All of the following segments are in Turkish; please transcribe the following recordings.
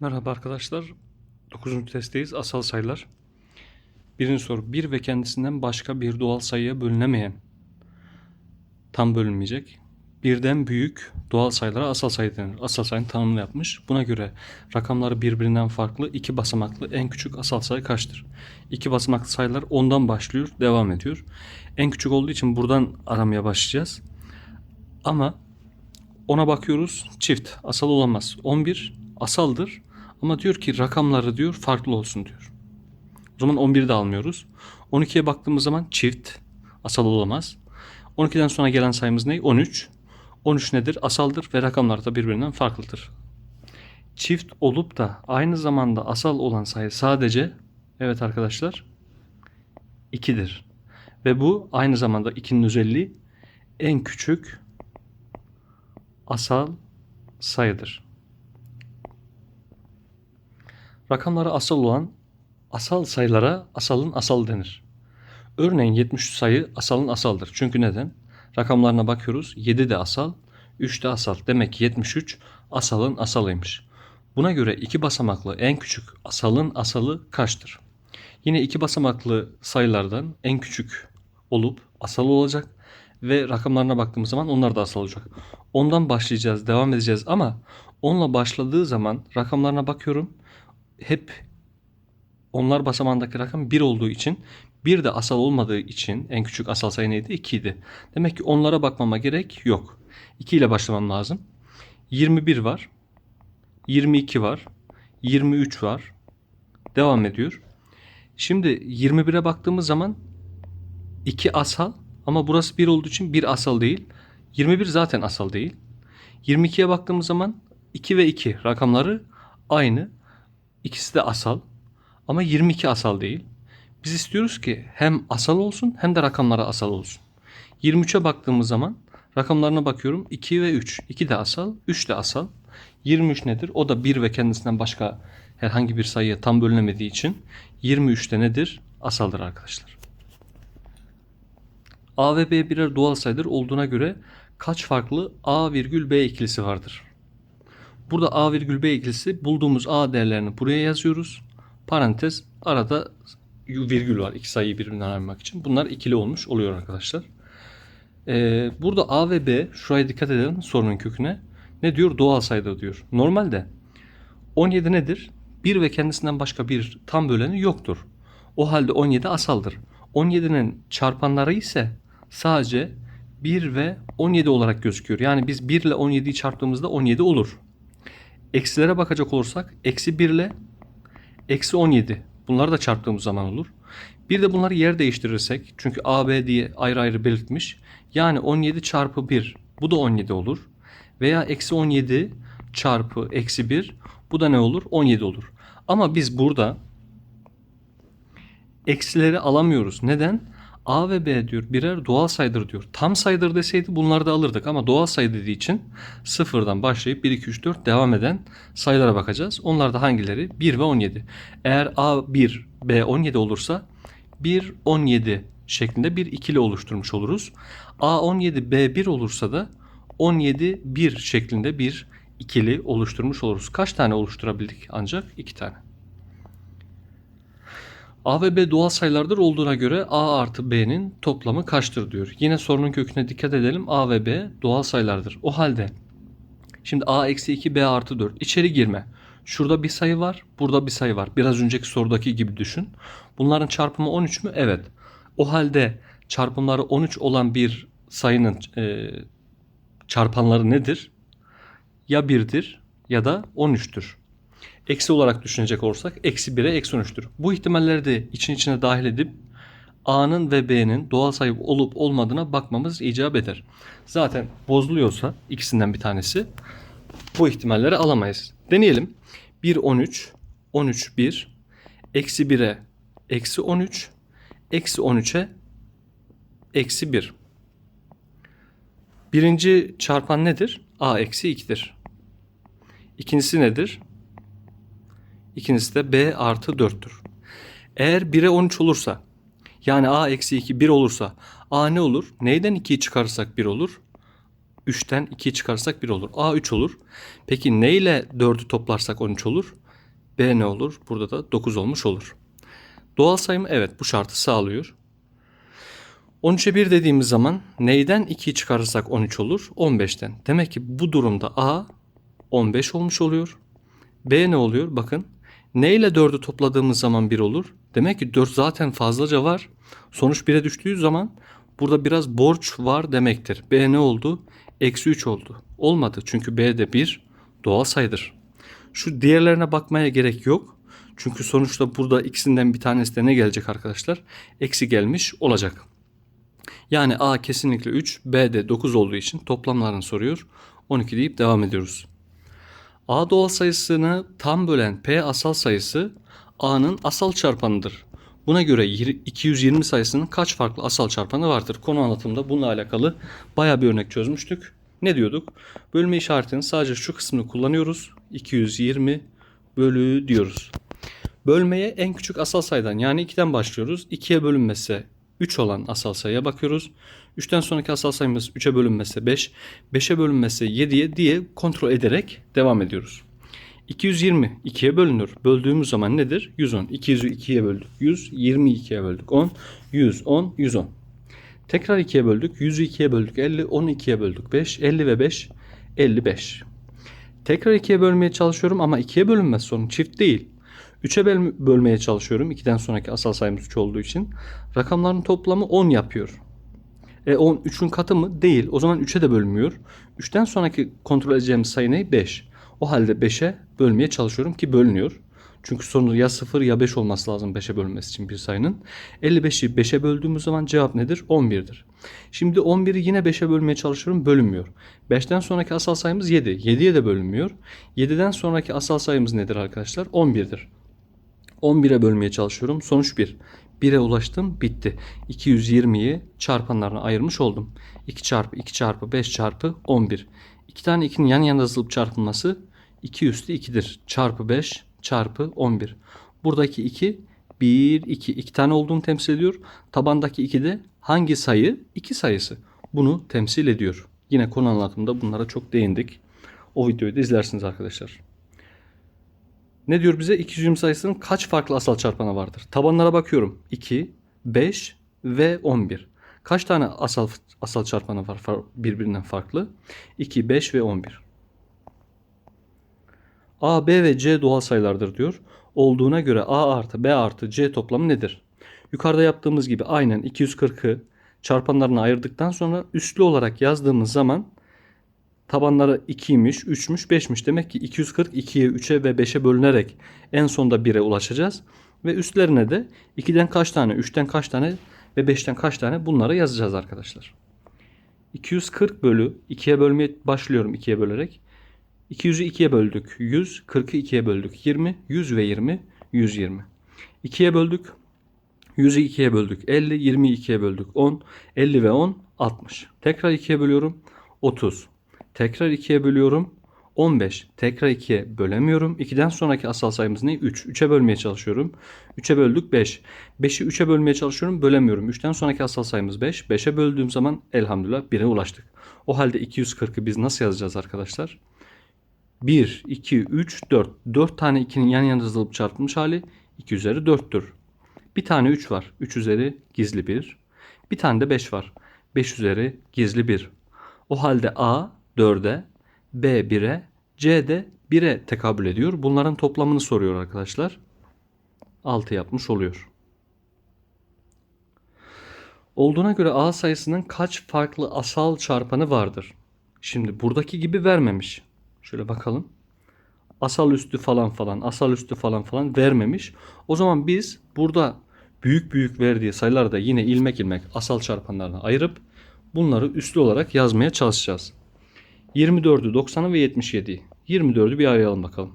Merhaba arkadaşlar. 9. testteyiz. Asal sayılar. Birinci soru. Bir ve kendisinden başka bir doğal sayıya bölünemeyen, tam bölünmeyecek, birden büyük doğal sayılara asal sayı denir. Asal sayının tanımını yapmış. Buna göre rakamları birbirinden farklı iki basamaklı en küçük asal sayı kaçtır? İki basamaklı sayılar ondan başlıyor, devam ediyor. En küçük olduğu için buradan aramaya başlayacağız. Ama ona bakıyoruz çift asal olamaz. 11 asaldır ama diyor ki rakamları diyor farklı olsun diyor. O zaman 11'i de almıyoruz. 12'ye baktığımız zaman çift asal olamaz. 12'den sonra gelen sayımız ne? 13. 13 nedir? Asaldır ve rakamlar da birbirinden farklıdır. Çift olup da aynı zamanda asal olan sayı sadece evet arkadaşlar 2'dir. Ve bu aynı zamanda 2'nin özelliği en küçük asal sayıdır. Rakamları asal olan asal sayılara asalın asal denir. Örneğin 73 sayı asalın asaldır. Çünkü neden? Rakamlarına bakıyoruz. 7 de asal, 3 de asal. Demek ki 73 asalın asalıymış. Buna göre iki basamaklı en küçük asalın asalı kaçtır? Yine iki basamaklı sayılardan en küçük olup asal olacak ve rakamlarına baktığımız zaman onlar da asal olacak. Ondan başlayacağız, devam edeceğiz ama onunla başladığı zaman rakamlarına bakıyorum. Hep onlar basamağındaki rakam 1 olduğu için bir de asal olmadığı için en küçük asal sayı neydi? 2 idi. Demek ki onlara bakmama gerek yok. 2 ile başlamam lazım. 21 var. 22 var. 23 var. Devam ediyor. Şimdi 21'e baktığımız zaman 2 asal ama burası 1 olduğu için 1 asal değil. 21 zaten asal değil. 22'ye baktığımız zaman 2 ve 2 rakamları aynı. İkisi de asal. Ama 22 asal değil. Biz istiyoruz ki hem asal olsun hem de rakamlara asal olsun. 23'e baktığımız zaman rakamlarına bakıyorum. 2 ve 3. 2 de asal, 3 de asal. 23 nedir? O da 1 ve kendisinden başka herhangi bir sayıya tam bölünemediği için 23 de nedir? Asaldır arkadaşlar. A ve B birer doğal sayıdır olduğuna göre kaç farklı A virgül B ikilisi vardır? Burada A virgül B ikilisi bulduğumuz A değerlerini buraya yazıyoruz. Parantez arada virgül var iki sayıyı birbirinden ayırmak için. Bunlar ikili olmuş oluyor arkadaşlar. Ee, burada A ve B şuraya dikkat edelim sorunun köküne. Ne diyor? Doğal sayıda diyor. Normalde 17 nedir? 1 ve kendisinden başka bir tam böleni yoktur. O halde 17 asaldır. 17'nin çarpanları ise sadece 1 ve 17 olarak gözüküyor. Yani biz 1 ile 17'yi çarptığımızda 17 olur. Eksilere bakacak olursak eksi 1 ile eksi 17 bunları da çarptığımız zaman olur. Bir de bunları yer değiştirirsek çünkü A, B diye ayrı ayrı belirtmiş. Yani 17 çarpı 1 bu da 17 olur. Veya eksi 17 çarpı eksi 1 bu da ne olur? 17 olur. Ama biz burada eksileri alamıyoruz. Neden? A ve B diyor birer doğal sayıdır diyor. Tam sayıdır deseydi bunları da alırdık ama doğal sayı dediği için sıfırdan başlayıp 1, 2, 3, 4 devam eden sayılara bakacağız. Onlar da hangileri? 1 ve 17. Eğer A 1, B 17 olursa 1, 17 şeklinde bir ikili oluşturmuş oluruz. A 17, B 1 olursa da 17, 1 şeklinde bir ikili oluşturmuş oluruz. Kaç tane oluşturabildik? Ancak 2 tane. A ve B doğal sayılardır olduğuna göre A artı B'nin toplamı kaçtır diyor. Yine sorunun köküne dikkat edelim. A ve B doğal sayılardır. O halde şimdi A eksi 2 B artı 4 içeri girme. Şurada bir sayı var. Burada bir sayı var. Biraz önceki sorudaki gibi düşün. Bunların çarpımı 13 mü? Evet. O halde çarpımları 13 olan bir sayının e, çarpanları nedir? Ya 1'dir ya da 13'tür. Eksi olarak düşünecek olursak eksi 1'e eksi 13'tür. Bu ihtimalleri de için içine dahil edip A'nın ve B'nin doğal sayı olup olmadığına bakmamız icap eder. Zaten bozuluyorsa ikisinden bir tanesi bu ihtimalleri alamayız. Deneyelim. 1 13, 13 1, eksi 1'e eksi 13, eksi 13'e eksi 1. Birinci çarpan nedir? A eksi 2'dir. İkincisi nedir? İkincisi de B artı 4'tür. Eğer 1'e 13 olursa yani A eksi 2 1 olursa A ne olur? Neyden 2'yi çıkarırsak 1 olur? 3'ten 2'yi çıkarırsak 1 olur. A 3 olur. Peki ne ile 4'ü toplarsak 13 olur? B ne olur? Burada da 9 olmuş olur. Doğal sayım evet bu şartı sağlıyor. 13'e 1 dediğimiz zaman neyden 2'yi çıkarırsak 13 olur? 15'ten. Demek ki bu durumda A 15 olmuş oluyor. B ne oluyor? Bakın. Ne ile 4'ü topladığımız zaman 1 olur? Demek ki 4 zaten fazlaca var. Sonuç 1'e düştüğü zaman burada biraz borç var demektir. B ne oldu? Eksi 3 oldu. Olmadı çünkü B de 1 doğal sayıdır. Şu diğerlerine bakmaya gerek yok. Çünkü sonuçta burada ikisinden bir tanesi de ne gelecek arkadaşlar? Eksi gelmiş olacak. Yani A kesinlikle 3, B de 9 olduğu için toplamlarını soruyor. 12 deyip devam ediyoruz. A doğal sayısını tam bölen P asal sayısı A'nın asal çarpanıdır. Buna göre 220 sayısının kaç farklı asal çarpanı vardır? Konu anlatımında bununla alakalı baya bir örnek çözmüştük. Ne diyorduk? Bölme işaretinin sadece şu kısmını kullanıyoruz. 220 bölü diyoruz. Bölmeye en küçük asal sayıdan yani 2'den başlıyoruz. 2'ye bölünmesi 3 olan asal sayıya bakıyoruz. 3'ten sonraki asal sayımız 3'e bölünmesi 5, 5'e bölünmesi 7'ye diye kontrol ederek devam ediyoruz. 220 2'ye bölünür. Böldüğümüz zaman nedir? 110. 200'ü 2'ye böldük. 100, 22'ye böldük. 10, 110, 110. Tekrar 2'ye böldük. 100'ü 2'ye böldük. 50, 10'u 2'ye böldük. 5, 50 ve 5, 55. Tekrar 2'ye bölmeye çalışıyorum ama 2'ye bölünmez sorun. Çift değil. 3'e bölmeye çalışıyorum. 2'den sonraki asal sayımız 3 olduğu için. Rakamların toplamı 10 yapıyor. E 10 3'ün katı mı? Değil. O zaman 3'e de bölünmüyor. 3'ten sonraki kontrol edeceğimiz sayı ne? 5. O halde 5'e bölmeye çalışıyorum ki bölünüyor. Çünkü sonu ya 0 ya 5 olması lazım 5'e bölünmesi için bir sayının. 55'i 5'e böldüğümüz zaman cevap nedir? 11'dir. Şimdi 11'i yine 5'e bölmeye çalışıyorum bölünmüyor. 5'ten sonraki asal sayımız 7. 7'ye de bölünmüyor. 7'den sonraki asal sayımız nedir arkadaşlar? 11'dir. 11'e bölmeye çalışıyorum. Sonuç 1. 1'e ulaştım bitti. 220'yi çarpanlarına ayırmış oldum. 2 çarpı 2 çarpı 5 çarpı 11. 2 tane 2'nin yan yana yazılıp çarpılması 2 üstü 2'dir. Çarpı 5 çarpı 11. Buradaki 2 1, 2. 2 tane olduğunu temsil ediyor. Tabandaki 2 de hangi sayı? 2 sayısı. Bunu temsil ediyor. Yine konu anlatımında bunlara çok değindik. O videoyu da izlersiniz arkadaşlar. Ne diyor bize? 220 sayısının kaç farklı asal çarpanı vardır? Tabanlara bakıyorum. 2, 5 ve 11. Kaç tane asal asal çarpanı var birbirinden farklı? 2, 5 ve 11. A, B ve C doğal sayılardır diyor. Olduğuna göre A artı B artı C toplamı nedir? Yukarıda yaptığımız gibi aynen 240'ı çarpanlarına ayırdıktan sonra üslü olarak yazdığımız zaman tabanları 2'ymiş, 3'müş, 5'miş. Demek ki 240 2'ye, 3'e ve 5'e bölünerek en sonda 1'e ulaşacağız. Ve üstlerine de 2'den kaç tane, 3'ten kaç tane ve 5'ten kaç tane bunları yazacağız arkadaşlar. 240 bölü 2'ye bölmeye başlıyorum 2'ye bölerek. 200'ü 2'ye böldük 100, 40'ı 2'ye böldük 20, 100 ve 20, 120. 2'ye böldük 100'ü 2'ye böldük 50, 20'yi 2'ye böldük 10, 50 ve 10, 60. Tekrar 2'ye bölüyorum 30. Tekrar 2'ye bölüyorum 15. Tekrar 2'ye bölemiyorum. 2'den sonraki asal sayımız ne? 3. 3'e bölmeye çalışıyorum. 3'e böldük 5. 5'i 3'e bölmeye çalışıyorum. Bölemiyorum. 3'ten sonraki asal sayımız 5. 5'e böldüğüm zaman elhamdülillah 1'e ulaştık. O halde 240'ı biz nasıl yazacağız arkadaşlar? 1, 2, 3, 4. 4 tane 2'nin yan yana yazılıp çarpılmış hali 2 üzeri 4'tür. Bir tane 3 var. 3 üzeri gizli 1. Bir tane de 5 var. 5 üzeri gizli 1. O halde A 4'e, B 1'e, C de 1'e tekabül ediyor. Bunların toplamını soruyor arkadaşlar. 6 yapmış oluyor. Olduğuna göre A sayısının kaç farklı asal çarpanı vardır? Şimdi buradaki gibi vermemiş. Şöyle bakalım. Asal üstü falan falan, asal üstü falan falan vermemiş. O zaman biz burada büyük büyük verdiği sayıları da yine ilmek ilmek asal çarpanlarına ayırıp bunları üslü olarak yazmaya çalışacağız. 24'ü, 90'ı ve 77'yi. 24'ü bir arayalım bakalım.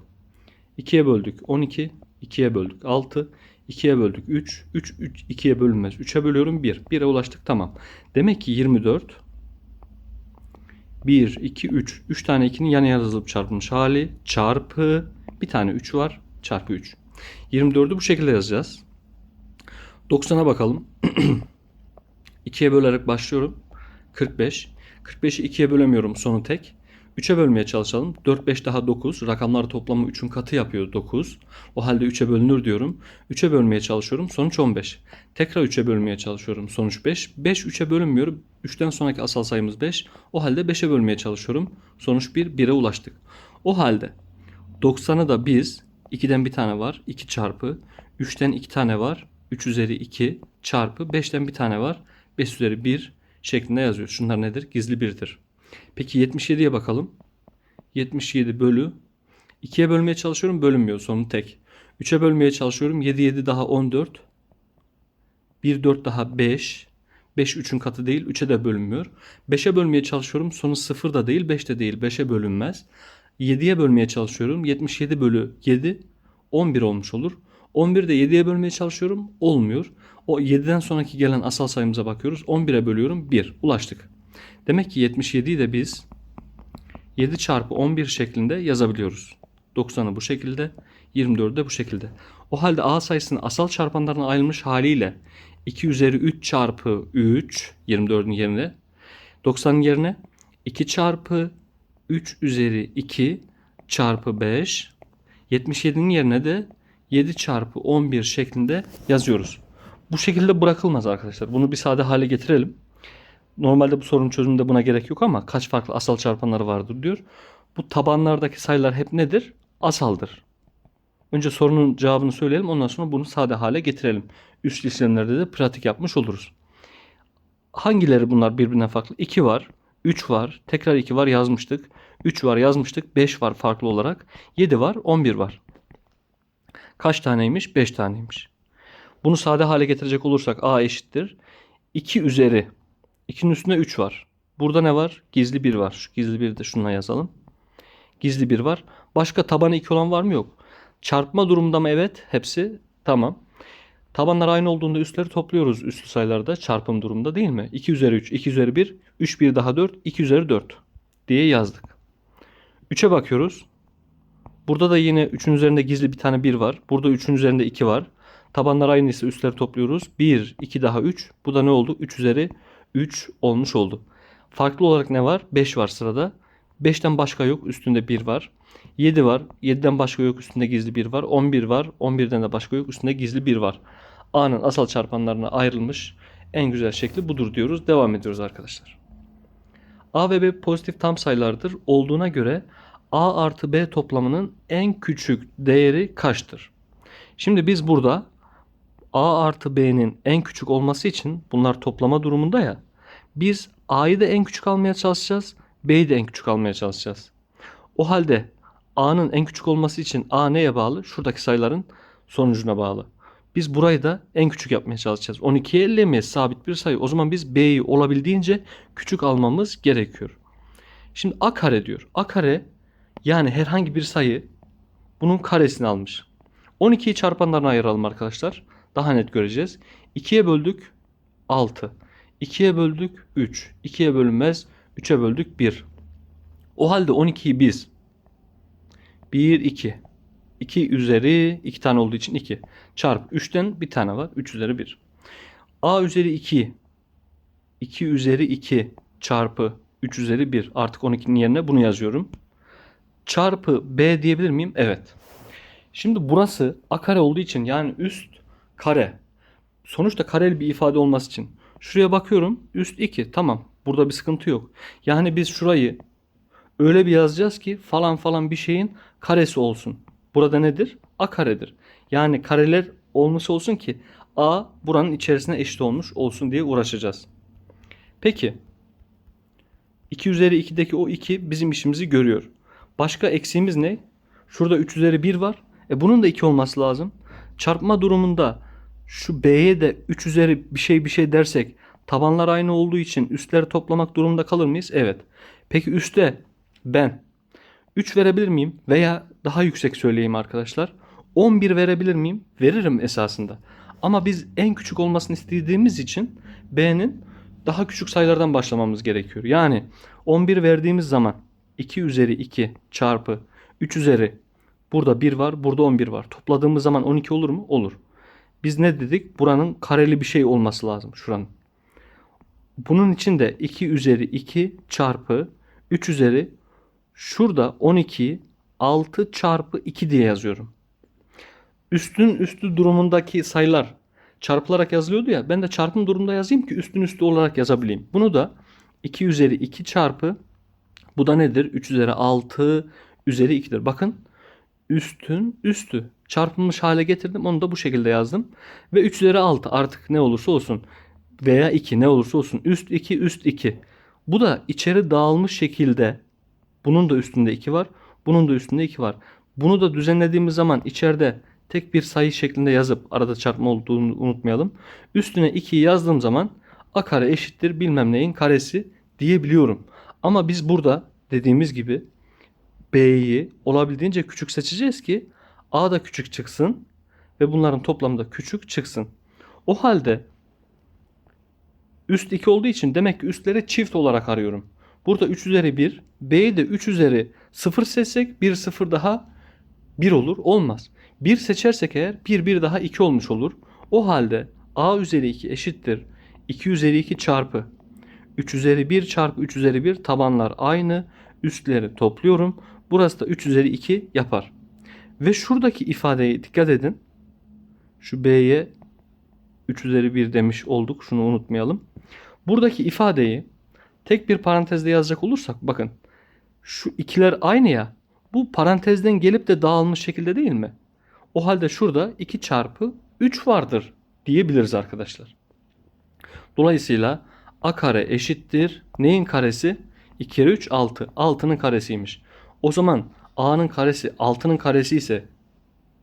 2'ye böldük 12, 2'ye böldük 6, 2'ye böldük 3, 3, 3 2'ye bölünmez. 3'e bölüyorum 1. 1'e ulaştık tamam. Demek ki 24 1, 2, 3. 3 tane 2'nin yan yana yazılıp çarpılmış hali çarpı bir tane 3 var çarpı 3. 24'ü bu şekilde yazacağız. 90'a bakalım. 2'ye bölerek başlıyorum. 45. 45'i 2'ye bölemiyorum sonu tek. 3'e bölmeye çalışalım. 4, 5 daha 9. Rakamlar toplamı 3'ün katı yapıyor 9. O halde 3'e bölünür diyorum. 3'e bölmeye çalışıyorum. Sonuç 15. Tekrar 3'e bölmeye çalışıyorum. Sonuç 5. 5 3'e bölünmüyor. 3'ten sonraki asal sayımız 5. O halde 5'e bölmeye çalışıyorum. Sonuç 1. 1'e ulaştık. O halde 90'ı da biz 2'den bir tane var. 2 çarpı 3'ten 2 tane var. 3 üzeri 2 çarpı 5'ten bir tane var. 5 üzeri 1 şeklinde yazıyor. Şunlar nedir? Gizli birdir. Peki 77'ye bakalım. 77 bölü 2'ye bölmeye çalışıyorum bölünmüyor sonu tek. 3'e bölmeye çalışıyorum 7 7 daha 14. 1 4 daha 5. 5 3'ün katı değil 3'e de bölünmüyor. 5'e bölmeye çalışıyorum sonu 0 da değil 5 de değil 5'e bölünmez. 7'ye bölmeye çalışıyorum 77 bölü 7 11 olmuş olur. 11 de 7'ye bölmeye çalışıyorum olmuyor. O 7'den sonraki gelen asal sayımıza bakıyoruz. 11'e bölüyorum 1 ulaştık. Demek ki 77'yi de biz 7 çarpı 11 şeklinde yazabiliyoruz. 90'ı bu şekilde, 24'ü de bu şekilde. O halde A sayısının asal çarpanlarına ayrılmış haliyle 2 üzeri 3 çarpı 3, 24'ün yerine, 90'ın yerine 2 çarpı 3 üzeri 2 çarpı 5, 77'nin yerine de 7 çarpı 11 şeklinde yazıyoruz. Bu şekilde bırakılmaz arkadaşlar. Bunu bir sade hale getirelim. Normalde bu sorunun çözümünde buna gerek yok ama kaç farklı asal çarpanları vardır diyor. Bu tabanlardaki sayılar hep nedir? Asaldır. Önce sorunun cevabını söyleyelim ondan sonra bunu sade hale getirelim. Üst işlemlerde de pratik yapmış oluruz. Hangileri bunlar birbirinden farklı? 2 var, 3 var, tekrar 2 var yazmıştık. 3 var yazmıştık, 5 var farklı olarak. 7 var, 11 var. Kaç taneymiş? 5 taneymiş. Bunu sade hale getirecek olursak a eşittir. 2 üzeri 2'nin üstünde 3 var. Burada ne var? Gizli 1 var. Şu gizli 1'i de şununla yazalım. Gizli 1 var. Başka tabanı 2 olan var mı? Yok. Çarpma durumunda mı? Evet. Hepsi tamam. Tabanlar aynı olduğunda üstleri topluyoruz üstlü sayılarda çarpım durumunda değil mi? 2 üzeri 3, 2 üzeri 1, 3 1 daha 4, 2 üzeri 4 diye yazdık. 3'e bakıyoruz. Burada da yine 3'ün üzerinde gizli bir tane 1 var. Burada 3'ün üzerinde 2 var. Tabanlar aynıysa üstleri topluyoruz. 1, 2 daha 3. Bu da ne oldu? 3 üzeri 3 olmuş oldu. Farklı olarak ne var? 5 var sırada. 5'ten başka yok. Üstünde 1 var. 7 var. 7'den başka yok. Üstünde gizli 1 var. 11 var. 11'den de başka yok. Üstünde gizli 1 var. A'nın asal çarpanlarına ayrılmış en güzel şekli budur diyoruz. Devam ediyoruz arkadaşlar. A ve B pozitif tam sayılardır. Olduğuna göre A artı B toplamının en küçük değeri kaçtır? Şimdi biz burada A artı B'nin en küçük olması için bunlar toplama durumunda ya. Biz A'yı da en küçük almaya çalışacağız. B'yi de en küçük almaya çalışacağız. O halde A'nın en küçük olması için A neye bağlı? Şuradaki sayıların sonucuna bağlı. Biz burayı da en küçük yapmaya çalışacağız. 12'ye 50 sabit bir sayı. O zaman biz B'yi olabildiğince küçük almamız gerekiyor. Şimdi A kare diyor. A kare yani herhangi bir sayı bunun karesini almış. 12'yi çarpanlarına ayıralım arkadaşlar. Daha net göreceğiz. 2'ye böldük 6. 2'ye böldük 3. 2'ye bölünmez 3'e böldük 1. O halde 12'yi biz 1 2 2 üzeri 2 tane olduğu için 2 çarp 3'ten bir tane var 3 üzeri 1. A üzeri 2 2 üzeri 2 çarpı 3 üzeri 1 artık 12'nin yerine bunu yazıyorum. Çarpı B diyebilir miyim? Evet. Şimdi burası A kare olduğu için yani üst kare. Sonuçta kareli bir ifade olması için. Şuraya bakıyorum. Üst 2. Tamam. Burada bir sıkıntı yok. Yani biz şurayı öyle bir yazacağız ki falan falan bir şeyin karesi olsun. Burada nedir? A karedir. Yani kareler olması olsun ki A buranın içerisine eşit olmuş olsun diye uğraşacağız. Peki 2 üzeri 2'deki o 2 bizim işimizi görüyor. Başka eksiğimiz ne? Şurada 3 üzeri 1 var. E bunun da 2 olması lazım. Çarpma durumunda şu B'ye de 3 üzeri bir şey bir şey dersek tabanlar aynı olduğu için üstleri toplamak durumunda kalır mıyız? Evet. Peki üste ben 3 verebilir miyim? Veya daha yüksek söyleyeyim arkadaşlar. 11 verebilir miyim? Veririm esasında. Ama biz en küçük olmasını istediğimiz için B'nin daha küçük sayılardan başlamamız gerekiyor. Yani 11 verdiğimiz zaman 2 üzeri 2 çarpı 3 üzeri burada 1 var burada 11 var. Topladığımız zaman 12 olur mu? Olur. Biz ne dedik? Buranın kareli bir şey olması lazım şuranın. Bunun için de 2 üzeri 2 çarpı 3 üzeri Şurada 12'yi 6 çarpı 2 diye yazıyorum. Üstün üstü durumundaki sayılar çarpılarak yazılıyordu ya. Ben de çarpım durumunda yazayım ki üstün üstü olarak yazabileyim. Bunu da 2 üzeri 2 çarpı bu da nedir? 3 üzeri 6 üzeri 2'dir. Bakın üstün üstü çarpılmış hale getirdim. Onu da bu şekilde yazdım. Ve 3 üzeri 6 artık ne olursa olsun veya 2 ne olursa olsun üst 2 üst 2. Bu da içeri dağılmış şekilde bunun da üstünde 2 var. Bunun da üstünde 2 var. Bunu da düzenlediğimiz zaman içeride tek bir sayı şeklinde yazıp arada çarpma olduğunu unutmayalım. Üstüne 2'yi yazdığım zaman a kare eşittir bilmem neyin karesi diyebiliyorum. Ama biz burada dediğimiz gibi B'yi olabildiğince küçük seçeceğiz ki A da küçük çıksın ve bunların toplamı da küçük çıksın. O halde üst 2 olduğu için demek ki üstleri çift olarak arıyorum. Burada 3 üzeri 1, B'yi de 3 üzeri 0 seçsek 1 0 daha 1 olur. Olmaz. 1 seçersek eğer 1 1 daha 2 olmuş olur. O halde A üzeri 2 eşittir. 2 üzeri 2 çarpı 3 üzeri 1 çarpı 3 üzeri 1 tabanlar aynı. Üstleri topluyorum. Burası da 3 üzeri 2 yapar. Ve şuradaki ifadeye dikkat edin. Şu B'ye 3 üzeri 1 demiş olduk. Şunu unutmayalım. Buradaki ifadeyi tek bir parantezde yazacak olursak bakın. Şu ikiler aynı ya. Bu parantezden gelip de dağılmış şekilde değil mi? O halde şurada 2 çarpı 3 vardır diyebiliriz arkadaşlar. Dolayısıyla a kare eşittir. Neyin karesi? 2 kere 3 6. 6'nın karesiymiş. O zaman a'nın karesi 6'nın karesi ise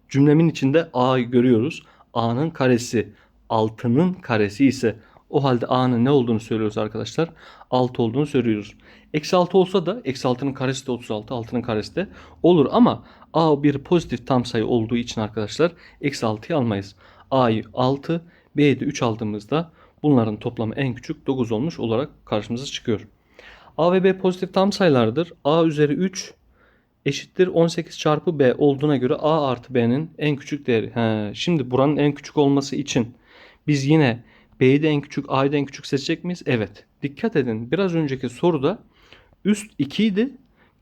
cümlemin içinde a'yı görüyoruz. a'nın karesi 6'nın karesi ise o halde a'nın ne olduğunu söylüyoruz arkadaşlar. 6 olduğunu söylüyoruz. Eksi 6 olsa da eksi 6'nın karesi de 36, 6'nın karesi de olur ama a bir pozitif tam sayı olduğu için arkadaşlar eksi 6'yı almayız. a'yı 6, b'yi de 3 aldığımızda bunların toplamı en küçük 9 olmuş olarak karşımıza çıkıyor. a ve b pozitif tam sayılardır. a üzeri 3 eşittir 18 çarpı b olduğuna göre a artı b'nin en küçük değeri. He, şimdi buranın en küçük olması için biz yine b'yi de en küçük a'yı da en küçük seçecek miyiz? Evet. Dikkat edin biraz önceki soruda üst 2 idi.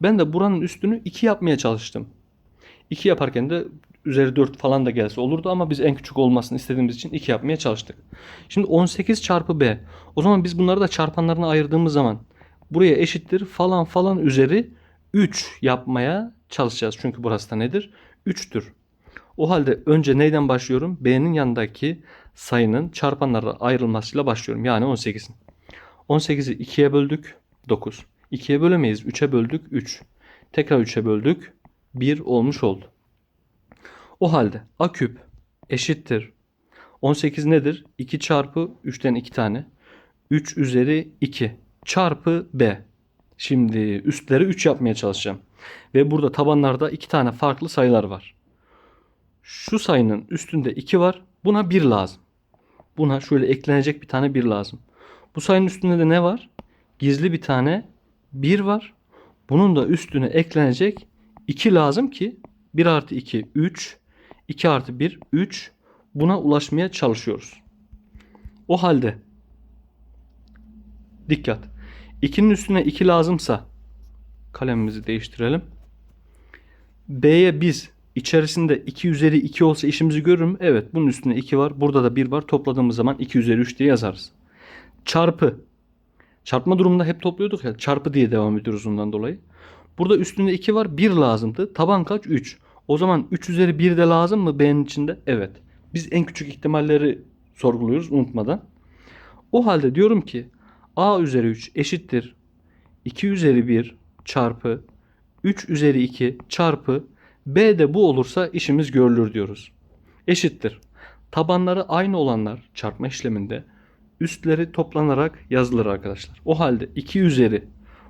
Ben de buranın üstünü 2 yapmaya çalıştım. 2 yaparken de üzeri 4 falan da gelse olurdu ama biz en küçük olmasını istediğimiz için 2 yapmaya çalıştık. Şimdi 18 çarpı b. O zaman biz bunları da çarpanlarına ayırdığımız zaman buraya eşittir falan falan üzeri 3 yapmaya çalışacağız. Çünkü burası da nedir? 3'tür. O halde önce neyden başlıyorum? B'nin yanındaki sayının çarpanlara ayrılmasıyla başlıyorum. Yani 18'in. 18'i 2'ye böldük. 9. 2'ye bölemeyiz. 3'e böldük. 3. Tekrar 3'e böldük. 1 olmuş oldu. O halde a küp eşittir. 18 nedir? 2 çarpı 3'ten 2 tane. 3 üzeri 2 çarpı b. Şimdi üstleri 3 yapmaya çalışacağım. Ve burada tabanlarda 2 tane farklı sayılar var. Şu sayının üstünde 2 var. Buna 1 lazım. Buna şöyle eklenecek bir tane 1 lazım. Bu sayının üstünde de ne var? Gizli bir tane 1 var. Bunun da üstüne eklenecek 2 lazım ki 1 artı 2 3 2 artı 1 3 buna ulaşmaya çalışıyoruz. O halde dikkat. 2'nin üstüne 2 lazımsa kalemimizi değiştirelim. B'ye biz içerisinde 2 üzeri 2 olsa işimizi görür mü? Evet bunun üstüne 2 var. Burada da 1 var. Topladığımız zaman 2 üzeri 3 diye yazarız. Çarpı. Çarpma durumunda hep topluyorduk ya. Çarpı diye devam ediyoruz ondan dolayı. Burada üstünde 2 var. 1 lazımdı. Taban kaç? 3. O zaman 3 üzeri 1 de lazım mı B'nin içinde? Evet. Biz en küçük ihtimalleri sorguluyoruz unutmadan. O halde diyorum ki A üzeri 3 eşittir 2 üzeri 1 çarpı 3 üzeri 2 çarpı B de bu olursa işimiz görülür diyoruz. Eşittir. Tabanları aynı olanlar çarpma işleminde üstleri toplanarak yazılır arkadaşlar. O halde 2 üzeri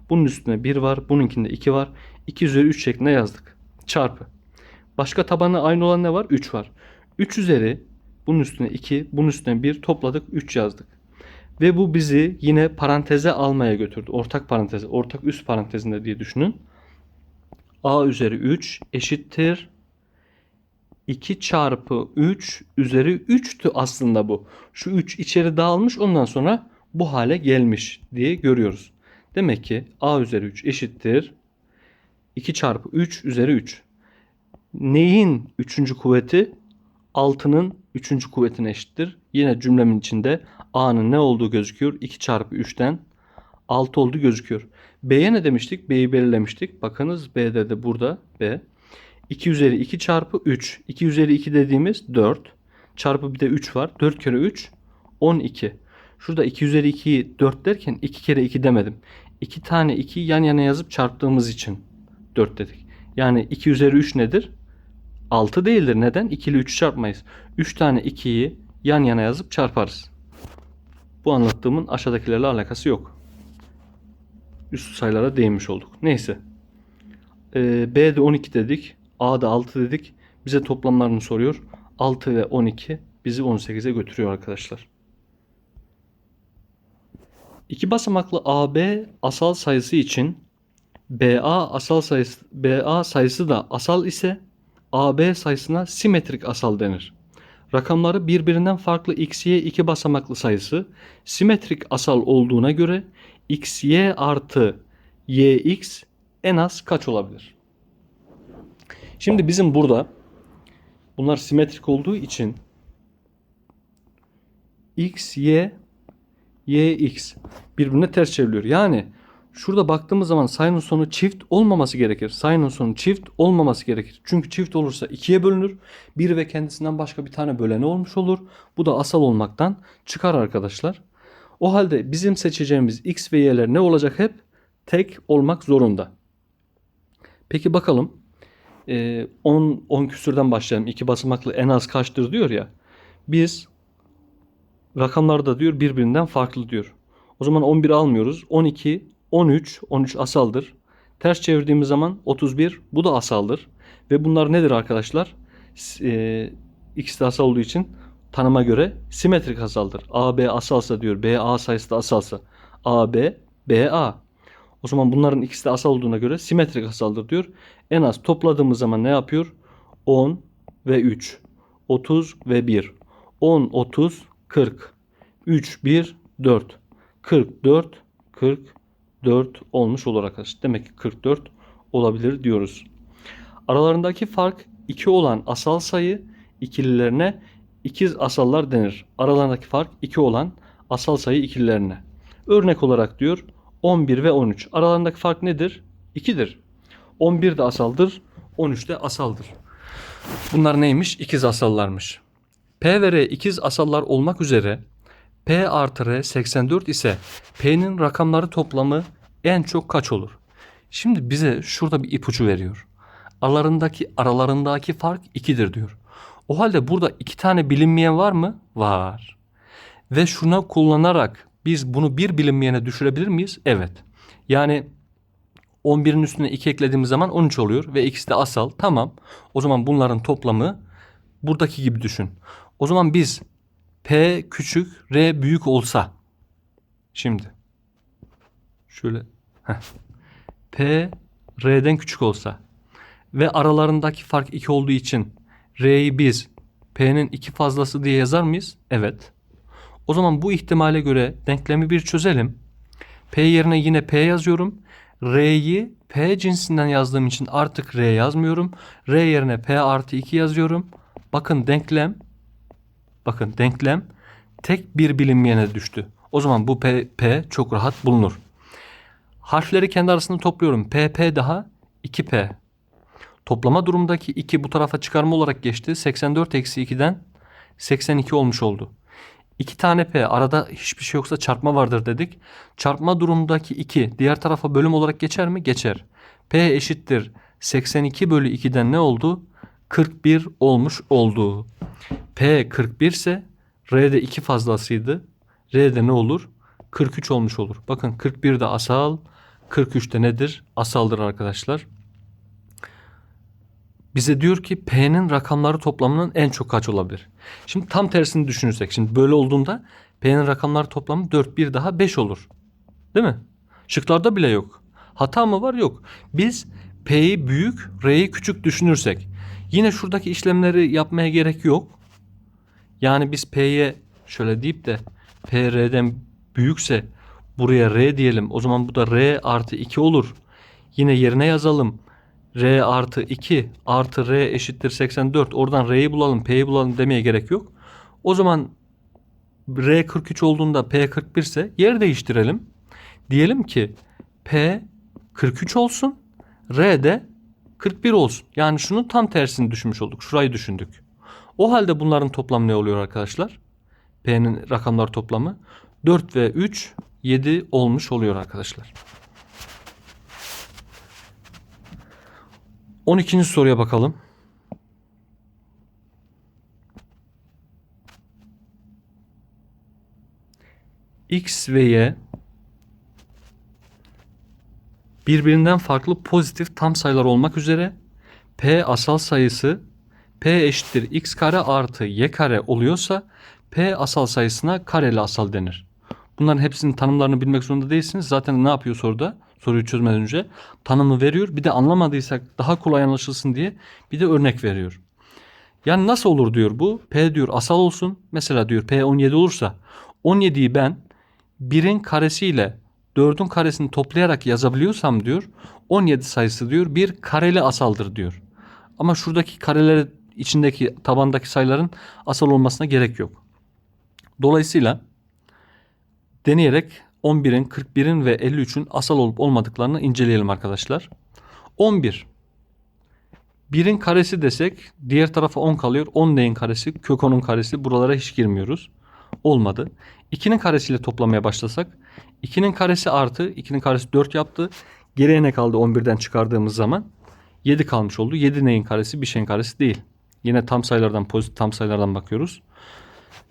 bunun üstüne 1 var. Bununkinde 2 var. 2 üzeri 3 şeklinde yazdık. Çarpı. Başka tabanı aynı olan ne var? 3 var. 3 üzeri bunun üstüne 2, bunun üstüne 1 topladık 3 yazdık. Ve bu bizi yine paranteze almaya götürdü. Ortak paranteze, ortak üst parantezinde diye düşünün. A üzeri 3 eşittir 2 çarpı 3 üzeri 3'tü aslında bu. Şu 3 içeri dağılmış ondan sonra bu hale gelmiş diye görüyoruz. Demek ki A üzeri 3 eşittir 2 çarpı 3 üzeri 3. Neyin 3. kuvveti? 6'nın 3. kuvvetine eşittir. Yine cümlemin içinde A'nın ne olduğu gözüküyor? 2 çarpı 3'ten 6 olduğu gözüküyor. B'ye ne demiştik? B'yi belirlemiştik. Bakınız B'de de burada B. 2 üzeri 2 çarpı 3. 2 üzeri 2 dediğimiz 4. Çarpı bir de 3 var. 4 kere 3 12. Şurada 2 üzeri 2'yi 4 derken 2 kere 2 demedim. 2 tane 2 yan yana yazıp çarptığımız için 4 dedik. Yani 2 üzeri 3 nedir? 6 değildir. Neden? 2 ile 3'ü çarpmayız. 3 tane 2'yi yan yana yazıp çarparız. Bu anlattığımın aşağıdakilerle alakası yok. Üst sayılara değinmiş olduk. Neyse. Ee, B'de 12 dedik. A'da 6 dedik. Bize toplamlarını soruyor. 6 ve 12 bizi 18'e götürüyor arkadaşlar. İki basamaklı AB asal sayısı için BA asal sayısı BA sayısı da asal ise AB sayısına simetrik asal denir. Rakamları birbirinden farklı xy iki basamaklı sayısı simetrik asal olduğuna göre xy artı yx en az kaç olabilir? Şimdi bizim burada bunlar simetrik olduğu için x, y, y, x birbirine ters çevriliyor. Yani şurada baktığımız zaman sayının sonu çift olmaması gerekir. Sayının sonu çift olmaması gerekir. Çünkü çift olursa ikiye bölünür. Bir ve kendisinden başka bir tane böleni olmuş olur. Bu da asal olmaktan çıkar arkadaşlar. O halde bizim seçeceğimiz x ve y'ler ne olacak hep? Tek olmak zorunda. Peki bakalım. Ee, 10, 10 küsürden başlayalım. İki basamaklı en az kaçtır diyor ya. Biz rakamlar da diyor birbirinden farklı diyor. O zaman 11 almıyoruz. 12, 13, 13 asaldır. Ters çevirdiğimiz zaman 31 bu da asaldır. Ve bunlar nedir arkadaşlar? E, ikisi de asal olduğu için tanıma göre simetrik asaldır. AB asalsa diyor. BA sayısı da asalsa. AB, BA. O zaman bunların ikisi de asal olduğuna göre simetrik asaldır diyor. En az topladığımız zaman ne yapıyor? 10 ve 3. 30 ve 1. 10, 30, 40. 3, 1, 4. 44, 44 olmuş olur arkadaşlar. Demek ki 44 olabilir diyoruz. Aralarındaki fark 2 olan asal sayı ikililerine ikiz asallar denir. Aralarındaki fark 2 olan asal sayı ikililerine. Örnek olarak diyor 11 ve 13. Aralarındaki fark nedir? 2'dir. 11 de asaldır, 13 de asaldır. Bunlar neymiş? İkiz asallarmış. P ve R ikiz asallar olmak üzere P artı R 84 ise P'nin rakamları toplamı en çok kaç olur? Şimdi bize şurada bir ipucu veriyor. Aralarındaki aralarındaki fark 2'dir diyor. O halde burada iki tane bilinmeyen var mı? Var. Ve şuna kullanarak biz bunu bir bilinmeyene düşürebilir miyiz? Evet. Yani 11'in üstüne 2 eklediğimiz zaman 13 oluyor ve ikisi de asal. Tamam. O zaman bunların toplamı buradaki gibi düşün. O zaman biz P küçük, R büyük olsa. Şimdi. Şöyle. P R'den küçük olsa. Ve aralarındaki fark 2 olduğu için R'yi biz P'nin 2 fazlası diye yazar mıyız? Evet. O zaman bu ihtimale göre denklemi bir çözelim. P yerine yine P yazıyorum. R'yi P cinsinden yazdığım için artık R yazmıyorum. R yerine P artı 2 yazıyorum. Bakın denklem bakın denklem tek bir bilinmeyene düştü. O zaman bu P, P çok rahat bulunur. Harfleri kendi arasında topluyorum. P, P daha 2P. Toplama durumdaki 2 bu tarafa çıkarma olarak geçti. 84 eksi 2'den 82 olmuş oldu. 2 tane P arada hiçbir şey yoksa çarpma vardır dedik. Çarpma durumundaki 2 diğer tarafa bölüm olarak geçer mi? Geçer. P eşittir 82 bölü 2'den ne oldu? 41 olmuş oldu. P 41 ise R'de 2 fazlasıydı. R'de ne olur? 43 olmuş olur. Bakın 41 de asal, 43 de nedir? Asaldır arkadaşlar. Bize diyor ki P'nin rakamları toplamının en çok kaç olabilir? Şimdi tam tersini düşünürsek. Şimdi böyle olduğunda P'nin rakamları toplamı 4 bir daha 5 olur. Değil mi? Şıklarda bile yok. Hata mı var? Yok. Biz P'yi büyük, R'yi küçük düşünürsek yine şuradaki işlemleri yapmaya gerek yok. Yani biz P'ye şöyle deyip de P R'den büyükse buraya R diyelim. O zaman bu da R artı 2 olur. Yine yerine yazalım. R artı 2 artı R eşittir 84. Oradan R'yi bulalım, P'yi bulalım demeye gerek yok. O zaman R 43 olduğunda P 41 ise yer değiştirelim. Diyelim ki P 43 olsun, R de 41 olsun. Yani şunun tam tersini düşünmüş olduk. Şurayı düşündük. O halde bunların toplamı ne oluyor arkadaşlar? P'nin rakamlar toplamı 4 ve 3 7 olmuş oluyor arkadaşlar. 12. soruya bakalım. X ve Y birbirinden farklı pozitif tam sayılar olmak üzere P asal sayısı P eşittir x kare artı y kare oluyorsa P asal sayısına kareli asal denir. Bunların hepsinin tanımlarını bilmek zorunda değilsiniz. Zaten ne yapıyor soruda? Soruyu çözmeden önce tanımı veriyor. Bir de anlamadıysak daha kolay anlaşılsın diye bir de örnek veriyor. Yani nasıl olur diyor bu? P diyor asal olsun. Mesela diyor P 17 olursa 17'yi ben 1'in karesiyle 4'ün karesini toplayarak yazabiliyorsam diyor 17 sayısı diyor bir kareli asaldır diyor. Ama şuradaki kareler içindeki tabandaki sayıların asal olmasına gerek yok. Dolayısıyla deneyerek 11'in, 41'in ve 53'ün asal olup olmadıklarını inceleyelim arkadaşlar. 11. 1'in karesi desek diğer tarafa 10 kalıyor. 10 neyin karesi? Kök 10'un karesi. Buralara hiç girmiyoruz. Olmadı. 2'nin karesiyle toplamaya başlasak 2'nin karesi artı 2'nin karesi 4 yaptı. Geriye ne kaldı 11'den çıkardığımız zaman? 7 kalmış oldu. 7 neyin karesi? Bir şeyin karesi değil. Yine tam sayılardan pozitif tam sayılardan bakıyoruz.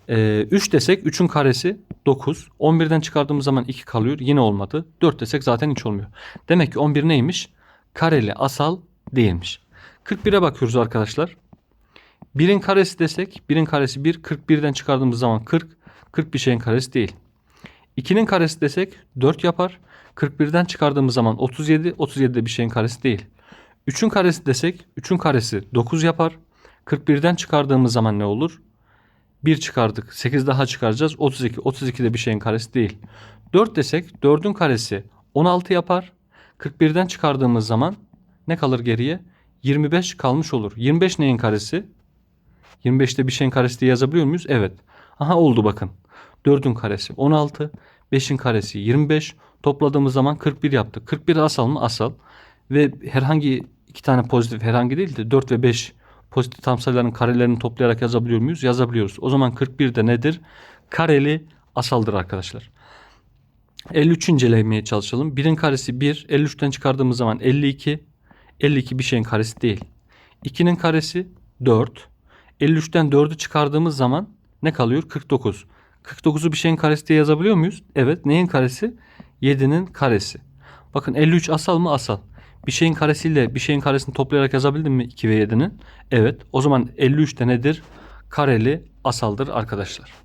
Ee, 3 desek 3'ün karesi 9. 11'den çıkardığımız zaman 2 kalıyor. Yine olmadı. 4 desek zaten hiç olmuyor. Demek ki 11 neymiş? Kareli asal değilmiş. 41'e bakıyoruz arkadaşlar. 1'in karesi desek 1'in karesi 1. 41'den çıkardığımız zaman 40. 40 bir şeyin karesi değil. 2'nin karesi desek 4 yapar. 41'den çıkardığımız zaman 37. 37 de bir şeyin karesi değil. 3'ün karesi desek 3'ün karesi 9 yapar. 41'den çıkardığımız zaman ne olur? 1 çıkardık. 8 daha çıkaracağız. 32. 32 de bir şeyin karesi değil. 4 desek 4'ün karesi 16 yapar. 41'den çıkardığımız zaman ne kalır geriye? 25 kalmış olur. 25 neyin karesi? 25'te bir şeyin karesi diye yazabiliyor muyuz? Evet. Aha oldu bakın. 4'ün karesi 16. 5'in karesi 25. Topladığımız zaman 41 yaptık. 41 asal mı? Asal. Ve herhangi iki tane pozitif herhangi değil de 4 ve 5 pozitif tam sayıların karelerini toplayarak yazabiliyor muyuz? Yazabiliyoruz. O zaman 41 de nedir? Kareli asaldır arkadaşlar. 53 incelemeye çalışalım. 1'in karesi 1. 53'ten çıkardığımız zaman 52. 52 bir şeyin karesi değil. 2'nin karesi 4. 53'ten 4'ü çıkardığımız zaman ne kalıyor? 49. 49'u bir şeyin karesi diye yazabiliyor muyuz? Evet. Neyin karesi? 7'nin karesi. Bakın 53 asal mı? Asal. Bir şeyin karesiyle bir şeyin karesini toplayarak yazabildim mi 2 ve 7'nin? Evet. O zaman 53 de nedir? Kareli asaldır arkadaşlar.